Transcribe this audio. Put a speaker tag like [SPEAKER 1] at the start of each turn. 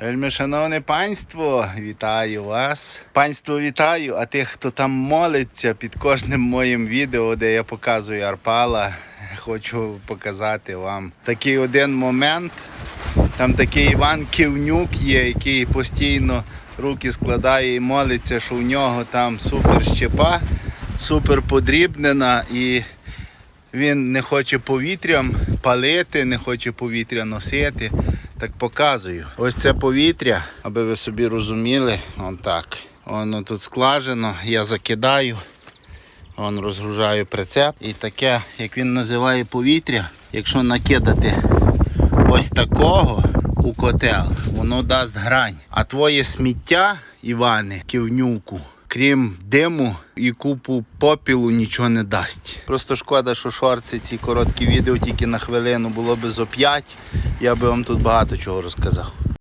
[SPEAKER 1] Вельми шановне панство, вітаю вас. Панство вітаю, а тих, хто там молиться під кожним моїм відео, де я показую Арпала, хочу показати вам такий один момент. Там такий Іван Кивнюк є, який постійно руки складає і молиться, що у нього там супер щепа, супер подрібнена і він не хоче повітрям палити, не хоче повітря носити. Так показую. Ось це повітря, аби ви собі розуміли. Вон так. Воно тут складено, я закидаю, вон розгружаю прицеп. І таке, як він називає повітря, якщо накидати ось такого у котел, воно дасть грань. А твоє сміття, Іване, ківнюку, крім диму і купу попілу, нічого не дасть. Просто шкода, що шорти ці короткі відео тільки на хвилину було би зо 5. Я би вам тут багато чого розказав.